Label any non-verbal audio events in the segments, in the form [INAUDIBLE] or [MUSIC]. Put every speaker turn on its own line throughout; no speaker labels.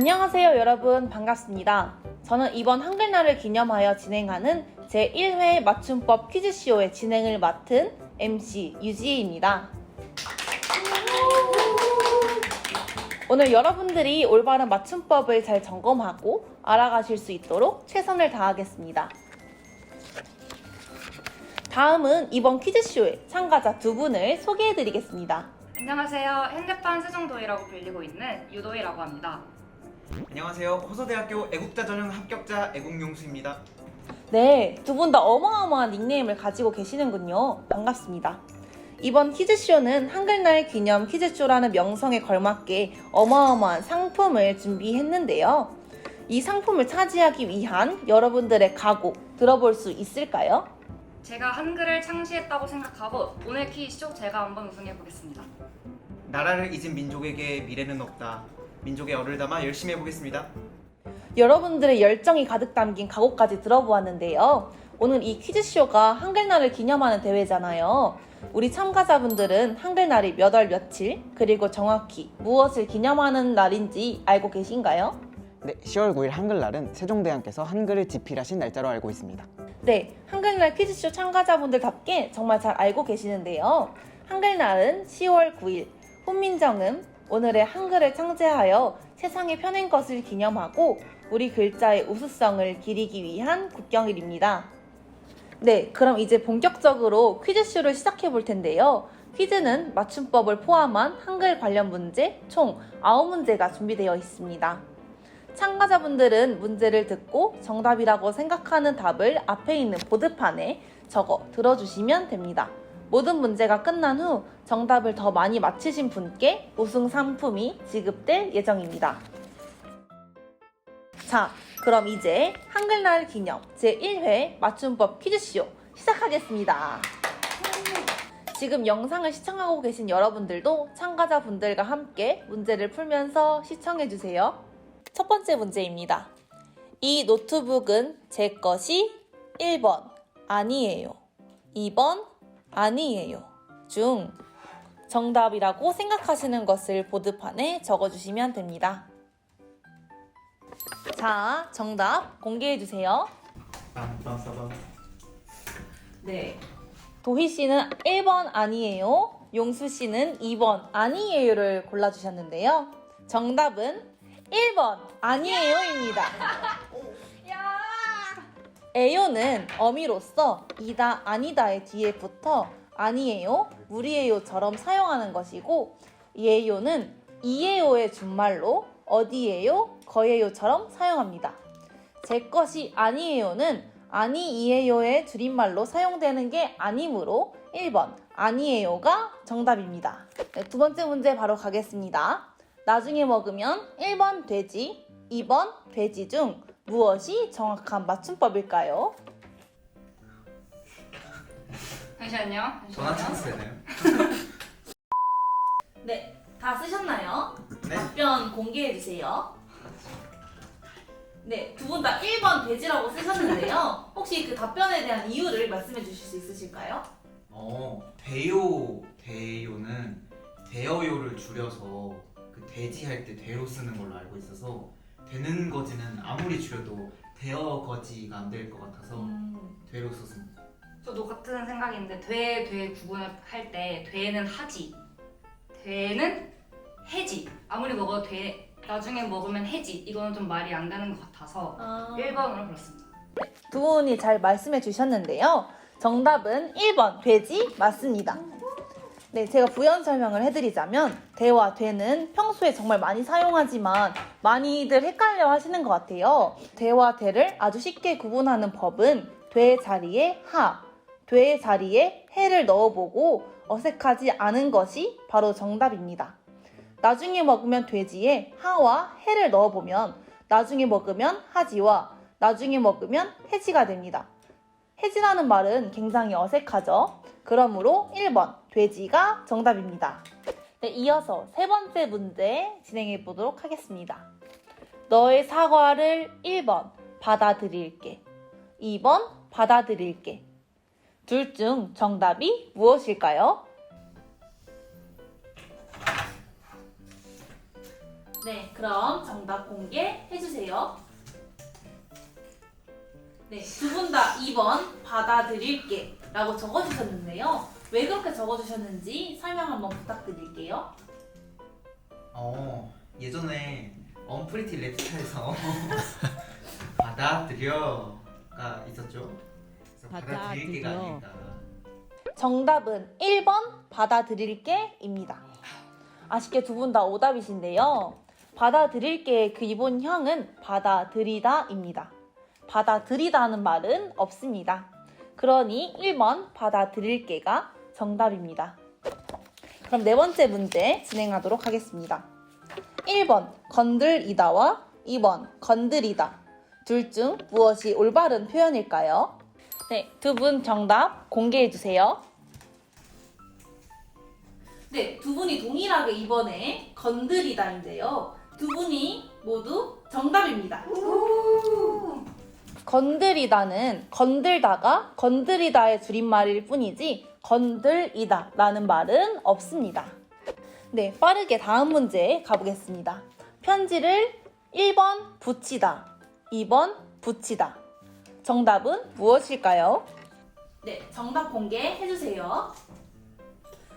안녕하세요, 여러분. 반갑습니다. 저는 이번 한글날을 기념하여 진행하는 제1회 맞춤법 퀴즈쇼의 진행을 맡은 MC 유지혜입니다. 오늘 여러분들이 올바른 맞춤법을 잘 점검하고 알아가실 수 있도록 최선을 다하겠습니다. 다음은 이번 퀴즈쇼의 참가자 두 분을 소개해 드리겠습니다.
안녕하세요. 핸드판 세종도이라고 불리고 있는 유도이라고 합니다.
안녕하세요. 호서대학교 애국자 전형 합격자 애국용수입니다.
네, 두 분 다 어마어마한 닉네임을 가지고 계시는군요. 반갑습니다. 이번 퀴즈쇼는 한글날 기념 퀴즈쇼라는 명성에 걸맞게 어마어마한 상품을 준비했는데요. 이 상품을 차지하기 위한 여러분들의 각오 들어볼 수 있을까요?
제가 한글을 창시했다고 생각하고 오늘 퀴즈쇼 제가 한번 우승해 보겠습니다.
나라를 잊은 민족에게 미래는 없다. 민족의 열을 담아 열심히 해보겠습니다.
여러분들의 열정이 가득 담긴 각오까지 들어보았는데요. 오늘 이 퀴즈쇼가 한글날을 기념하는 대회잖아요. 우리 참가자분들은 한글날이 몇 월 며칠, 그리고 정확히 무엇을 기념하는 날인지 알고 계신가요?
네, 10월 9일 한글날은 세종대왕께서 한글을 집필하신 날짜로 알고 있습니다.
네, 한글날 퀴즈쇼 참가자분들답게 정말 잘 알고 계시는데요. 한글날은 10월 9일, 훈민정음, 오늘의 한글을 창제하여 세상에 펴낸 것을 기념하고 우리 글자의 우수성을 기리기 위한 국경일입니다. 네, 그럼 이제 본격적으로 퀴즈쇼를 시작해 볼 텐데요. 퀴즈는 맞춤법을 포함한 한글 관련 문제 총 9문제가 준비되어 있습니다. 참가자분들은 문제를 듣고 정답이라고 생각하는 답을 앞에 있는 보드판에 적어 들어주시면 됩니다. 모든 문제가 끝난 후 정답을 더 많이 맞히신 분께 우승 상품이 지급될 예정입니다. 자, 그럼 이제 한글날 기념 제1회 맞춤법 퀴즈쇼 시작하겠습니다. 지금 영상을 시청하고 계신 여러분들도 참가자분들과 함께 문제를 풀면서 시청해주세요. 첫 번째 문제입니다. 이 노트북은 제 것이 1번 아니에요. 2번 아니에요. 중 정답이라고 생각하시는 것을 보드판에 적어주시면 됩니다. 자, 정답 공개해주세요.
빰빰빠밤.
네. 도희 씨는 1번 아니에요. 용수 씨는 2번 아니에요를 골라주셨는데요. 정답은 1번 아니에요입니다. [LAUGHS] 에요는 어미로서 이다 아니다의 뒤에 붙어 아니에요, 무리에요처럼 사용하는 것이고 이에요는 이에요의 준말로 어디에요, 거에요처럼 사용합니다. 제 것이 아니에요는 아니이에요의 줄임말로 사용되는 게 아니므로 1번 아니에요가 정답입니다. 네, 두 번째 문제 바로 가겠습니다. 나중에 먹으면 1번 돼지, 2번 돼지 중 무엇이 정확한 맞춤법일까요?
잠시만요.
전화. 찬스 되나요? [LAUGHS]
네, 다 쓰셨나요?
네.
답변 공개해 주세요. 네, 두 분 다 1번 돼지라고 쓰셨는데요. 혹시 그 답변에 대한 이유를 말씀해 주실 수 있으실까요?
어, 대요, 대요는 대어요를 줄여서 그 돼지 할 때 대로 쓰는 걸로 알고 있어서 되는 거지는 아무리 줄여도 대어 거지가 안 될 것 같아서
음,
되로 썼습니다.
저도 같은 생각인데 돼, 돼 구분을 할 때 돼는 하지, 돼는 해지. 아무리 먹어도 돼, 나중에 먹으면 해지. 이거는 좀 말이 안 되는 것 같아서
아...
1번으로 불렀습니다.
두 분이 잘 말씀해 주셨는데요. 정답은 1번 돼지 맞습니다. 네, 제가 부연 설명을 해드리자면 대와 되는 평소에 정말 많이 사용하지만 많이들 헷갈려 하시는 것 같아요. 대와 대를 아주 쉽게 구분하는 법은 돼 자리에 하, 돼 자리에 해를 넣어보고 어색하지 않은 것이 바로 정답입니다. 나중에 먹으면 돼지에 하와 해를 넣어보면 나중에 먹으면 하지와 나중에 먹으면 해지가 됩니다. 해지라는 말은 굉장히 어색하죠. 그러므로 1번 돼지가 정답입니다. 네, 이어서 세 번째 문제 진행해 보도록 하겠습니다. 너의 사과를 1번 받아들일게. 2번 받아들일게. 둘 중 정답이 무엇일까요? 네, 그럼 정답 공개해 주세요. 네, 두 분 다 2번 받아들일게 라고 적어주셨는데요. 왜 그렇게 적어주셨는지 설명 한번 부탁드릴게요.
어 예전에 언프리티 랩스타에서 [LAUGHS] 받아들여가 있었죠. 그래서 받아들일게가
받아들여.
아닐까.
정답은 1번 받아들일게입니다. 아쉽게 두 분 다 오답이신데요. 받아들일게의 그 기본 형은 받아들이다입니다. 받아들이다는 말은 없습니다. 그러니 1번 받아들일게가 정답입니다. 그럼 네 번째 문제 진행하도록 하겠습니다. 1번 건들이다와 2번 건드리다. 둘 중 무엇이 올바른 표현일까요? 네, 두 분 정답 공개해 주세요. 네, 두 분이 동일하게 이번에 건드리다인데요. 두 분이 모두 정답입니다. 건드리다는 건들다가 건드리다의 줄임말일 뿐이지 건들이다 라는 말은 없습니다. 네, 빠르게 다음 문제 가보겠습니다. 편지를 1번 붙이다, 2번 붙이다. 정답은 무엇일까요? 네, 정답 공개해주세요.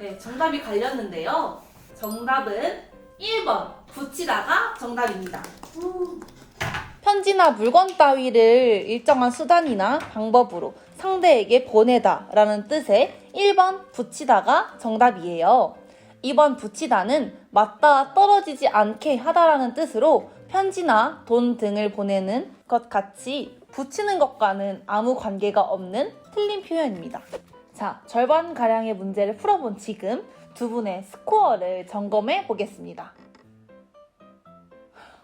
네, 정답이 갈렸는데요. 정답은 1번 붙이다가 정답입니다. 편지나 물건 따위를 일정한 수단이나 방법으로 상대에게 보내다 라는 뜻의 1번 붙이다가 정답이에요. 2번 붙이다는 맞닿아 떨어지지 않게 하다라는 뜻으로 편지나 돈 등을 보내는 것 같이 붙이는 것과는 아무 관계가 없는 틀린 표현입니다. 자, 절반가량의 문제를 풀어본 지금 두 분의 스코어를 점검해 보겠습니다.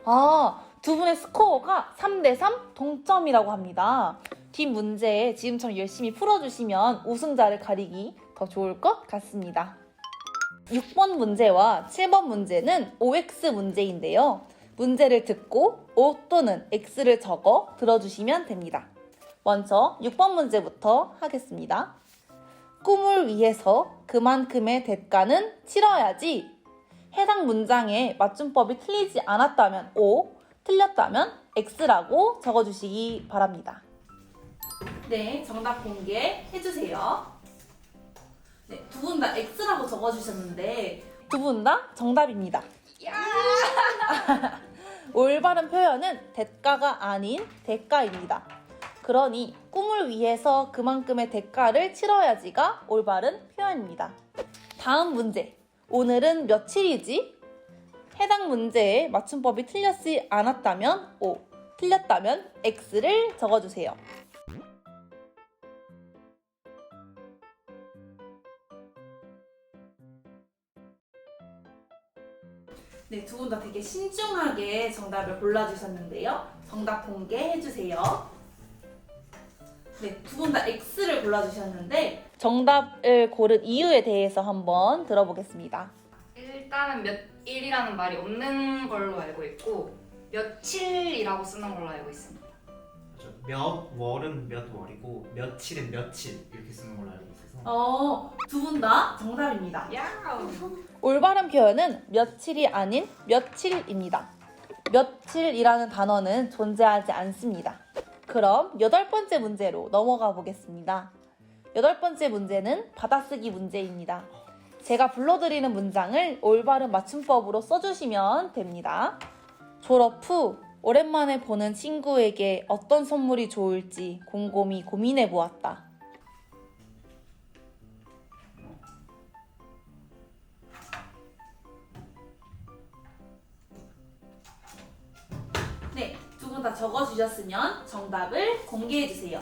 아, 두 분의 스코어가 3대3 동점이라고 합니다. 뒷 문제 지금처럼 열심히 풀어주시면 우승자를 가리기 더 좋을 것 같습니다. 6번 문제와 7번 문제는 OX 문제인데요. 문제를 듣고 O 또는 X를 적어 들어주시면 됩니다. 먼저 6번 문제부터 하겠습니다. 꿈을 위해서 그만큼의 대가는 치러야지. 해당 문장의 맞춤법이 틀리지 않았다면 O, 틀렸다면 X라고 적어주시기 바랍니다. 네, 정답 공개해주세요. 네, 두 분 다 X라고 적어주셨는데 두 분 다 정답입니다. [LAUGHS] 올바른 표현은 대가가 아닌 대가입니다. 그러니 꿈을 위해서 그만큼의 대가를 치러야지가 올바른 표현입니다. 다음 문제. 오늘은 며칠이지? 해당 문제에 맞춤법이 틀렸지 않았다면 O, 틀렸다면 X를 적어주세요. 네, 두 분 다 되게 신중하게 정답을 골라주셨는데요. 정답 공개해주세요. 네, 두 분 다 X를 골라주셨는데 정답을 고른 이유에 대해서 한번 들어보겠습니다.
일단은 몇일이라는 말이 없는 걸로 알고 있고 며칠이라고 쓰는 걸로 알고 있습니다.
그렇죠. 몇 월은 몇 월이고 며칠은 며칠 이렇게 쓰는 걸로 알고 있어서
어, 두 분 다 정답입니다.
야.
올바른 표현은 며칠이 아닌 며칠입니다. 며칠이라는 단어는 존재하지 않습니다. 그럼 여덟 번째 문제로 넘어가 보겠습니다. 여덟 번째 문제는 받아쓰기 문제입니다. 제가 불러드리는 문장을 올바른 맞춤법으로 써주시면 됩니다. 졸업 후 오랜만에 보는 친구에게 어떤 선물이 좋을지 곰곰이 고민해 보았다. 네, 두 분 다 적어주셨으면 정답을 공개해 주세요.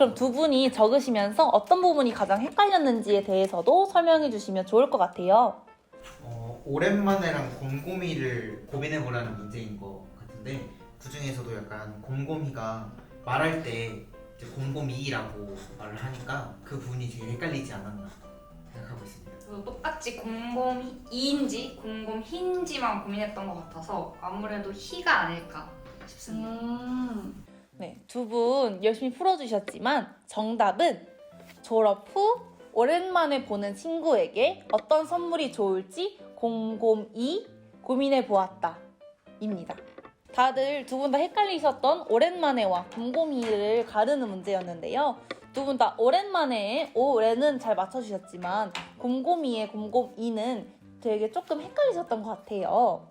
그럼 두 분이 적으시면서 어떤 부분이 가장 헷갈렸는지에 대해서도 설명해 주시면 좋을 것 같아요.
어, 오랜만에랑 곰곰이를 고민해 보라는 문제인 것 같은데 그 중에서도 약간 곰곰이가 말할 때 이제 곰곰이라고 말을 하니까 그 부분이 제일 헷갈리지 않았나 생각하고 있습니다.
저도 똑같이 곰곰이 이인지 곰곰희인지만 고민했던 것 같아서 아무래도 희가 아닐까 싶습니다.
음, 네, 두 분 열심히 풀어주셨지만 정답은 졸업 후 오랜만에 보는 친구에게 어떤 선물이 좋을지 곰곰이 고민해 보았다. 입니다. 다들 두 분 다 헷갈리셨던 오랜만에와 곰곰이를 가르는 문제였는데요. 두 분 다 오랜만에 오랜은 잘 맞춰주셨지만 곰곰이의 곰곰이는 되게 조금 헷갈리셨던 것 같아요.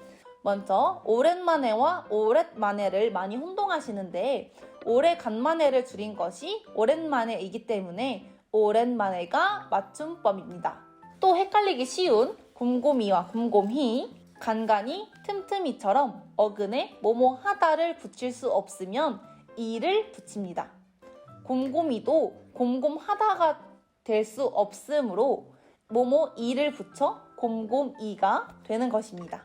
먼저 오랜만에와 오랫만에를 많이 혼동하시는데 오래 간만에를 줄인 것이 오랜만에이기 때문에 오랜만에가 맞춤법입니다. 또 헷갈리기 쉬운 곰곰이와 곰곰이 간간이 틈틈이처럼 어근에 뭐뭐 하다를 붙일 수 없으면 이를 붙입니다. 곰곰이도 곰곰하다가 될 수 없으므로 뭐뭐 이를 붙여 곰곰이가 되는 것입니다.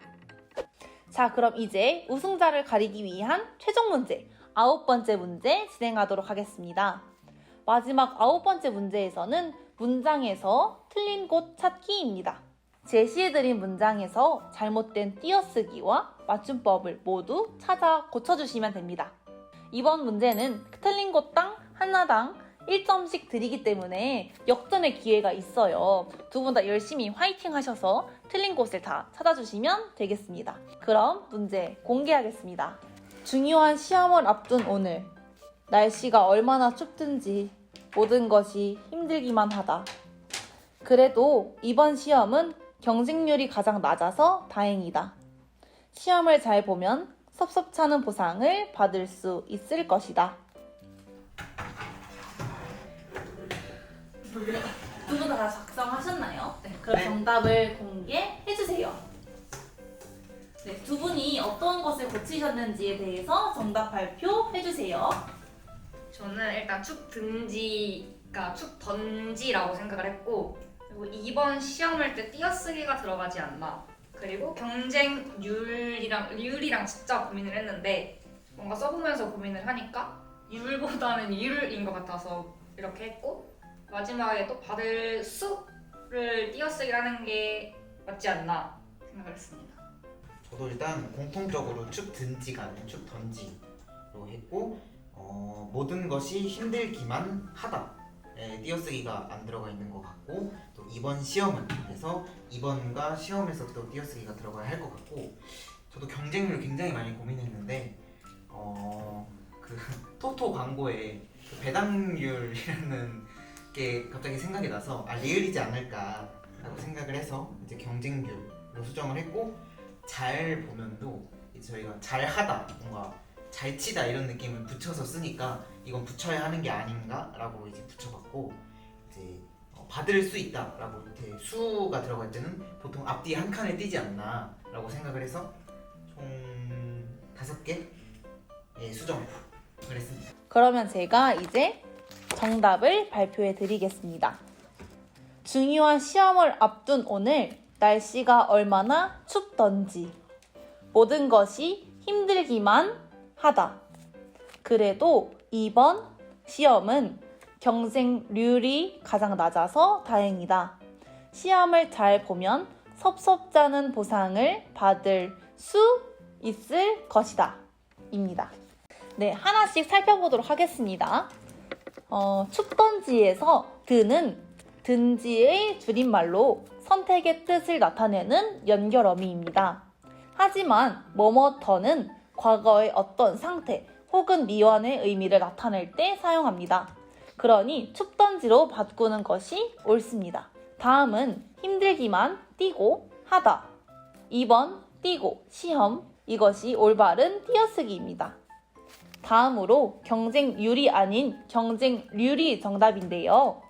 자, 그럼 이제 우승자를 가리기 위한 최종 문제, 아홉 번째 문제 진행하도록 하겠습니다. 마지막 아홉 번째 문제에서는 문장에서 틀린 곳 찾기입니다. 제시해드린 문장에서 잘못된 띄어쓰기와 맞춤법을 모두 찾아 고쳐주시면 됩니다. 이번 문제는 틀린 곳당 하나당 1점씩 드리기 때문에 역전의 기회가 있어요. 두 분 다 열심히 화이팅 하셔서 틀린 곳을 다 찾아주시면 되겠습니다. 그럼 문제 공개하겠습니다. 중요한 시험을 앞둔 오늘. 날씨가 얼마나 춥든지 모든 것이 힘들기만 하다. 그래도 이번 시험은 경쟁률이 가장 낮아서 다행이다. 시험을 잘 보면 섭섭찮은 보상을 받을 수 있을 것이다. 두 분 다 작성하셨나요? 네. 그럼
네.
정답을 공개해 주세요. 네, 두 분이 어떤 것을 고치셨는지에 대해서 정답 발표해 주세요.
저는 일단 축 든지가 축 던지라고 생각을 했고 그리고 이번 시험을 때 띄어쓰기가 들어가지 않나 그리고 경쟁률이랑 률이랑 진짜 고민을 했는데 뭔가 써보면서 고민을 하니까 율보다는 율인 것 같아서 이렇게 했고 마지막에 또 받을 수를 띄어쓰기를 하는 게 맞지 않나 생각을 했습니다.
저도 일단 공통적으로 축 든지가 아닌 축 던지로 했고 어, 모든 것이 힘들기만 하다. 에, 띄어쓰기가 안 들어가 있는 것 같고 또 이번 시험은 그래서 이번과 시험에서 또 띄어쓰기가 들어가야 할 것 같고 저도 경쟁률 굉장히 많이 고민했는데 어, 그 [LAUGHS] 토토 광고에 그 배당률이라는 게 갑자기 생각이 나서 아 리을이지 않을까라고 생각을 해서 이제 경쟁률로 수정을 했고 잘 보면도 이제 저희가 잘하다 뭔가 잘 치다 이런 느낌을 붙여서 쓰니까 이건 붙여야 하는 게 아닌가라고 이제 붙여봤고 이제 어, 받을 수 있다라고 이렇게 수가 들어갈 때는 보통 앞뒤 한 칸에 띄지 않나라고 생각을 해서 총 다섯 개의 수정을 했습니다.
그러면 제가 이제 정답을 발표해 드리겠습니다. 중요한 시험을 앞둔 오늘 날씨가 얼마나 춥던지 모든 것이 힘들기만 하다. 그래도 이번 시험은 경쟁률이 가장 낮아서 다행이다. 시험을 잘 보면 섭섭잖은 보상을 받을 수 있을 것이다. 입니다. 네, 하나씩 살펴보도록 하겠습니다. 어, 춥던지에서 드는 든지의 줄임말로 선택의 뜻을 나타내는 연결어미입니다. 하지만 뭐뭐더는 과거의 어떤 상태 혹은 미완의 의미를 나타낼 때 사용합니다. 그러니 춥던지로 바꾸는 것이 옳습니다. 다음은 힘들기만 뛰고 하다. 2번 뛰고 시험 이것이 올바른 띄어쓰기입니다. 다음으로 경쟁률이 아닌 경쟁률이 정답인데요.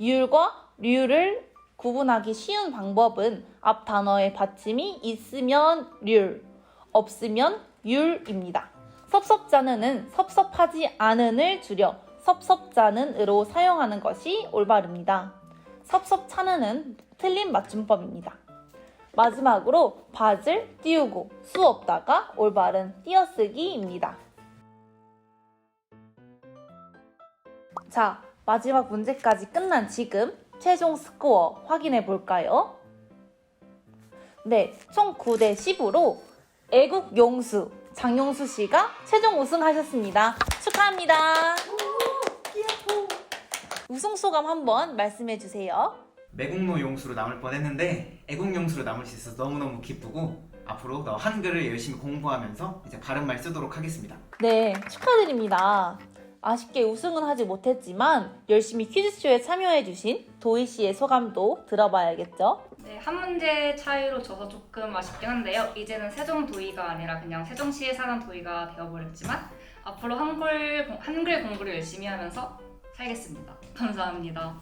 율과 류를 구분하기 쉬운 방법은 앞 단어에 받침이 있으면 률, 없으면 율입니다. 섭섭잖은은 섭섭하지 않은을 줄여 섭섭잖은으로 사용하는 것이 올바릅니다. 섭섭찮은은 틀린 맞춤법입니다. 마지막으로 밭을 띄우고 수 없다가 올바른 띄어쓰기입니다. 자, 마지막 문제까지 끝난 지금 최종 스코어 확인해 볼까요? 네, 총 9대 10으로 애국 용수 장용수 씨가 최종 우승하셨습니다. 축하합니다. 우승 소감 한번 말씀해 주세요.
매국노 용수로 남을 뻔했는데 애국 용수로 남을 수 있어서 너무너무 기쁘고 앞으로 더 한글을 열심히 공부하면서 이제 바른말 쓰도록 하겠습니다.
네, 축하드립니다. 아쉽게 우승은 하지 못했지만 열심히 퀴즈쇼에 참여해주신 도희 씨의 소감도 들어봐야겠죠?
네, 한 문제 차이로 져서 조금 아쉽긴 한데요. 이제는 세종 도의가 아니라 그냥 세종시에 사는 도의가 되어버렸지만 앞으로 한글, 공- 한글 공부를 열심히 하면서 살겠습니다. 감사합니다.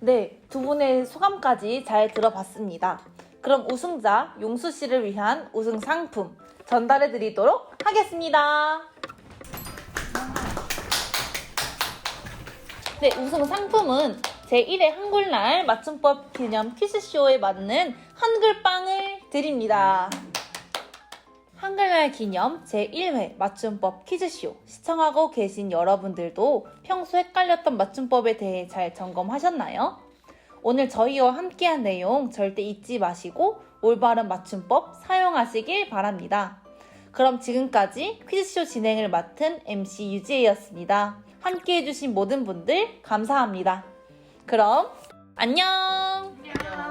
네, 두 분의 소감까지 잘 들어봤습니다. 그럼 우승자 용수 씨를 위한 우승 상품 전달해 드리도록 하겠습니다. 네, 우승 상품은 제1회 한글날 맞춤법 기념 퀴즈쇼에 맞는 한글빵을 드립니다. 한글날 기념 제1회 맞춤법 퀴즈쇼 시청하고 계신 여러분들도 평소 헷갈렸던 맞춤법에 대해 잘 점검하셨나요? 오늘 저희와 함께한 내용 절대 잊지 마시고 올바른 맞춤법 사용하시길 바랍니다. 그럼 지금까지 퀴즈쇼 진행을 맡은 MC 유지혜였습니다. 함께 해주신 모든 분들 감사합니다. 그럼 안녕! 안녕.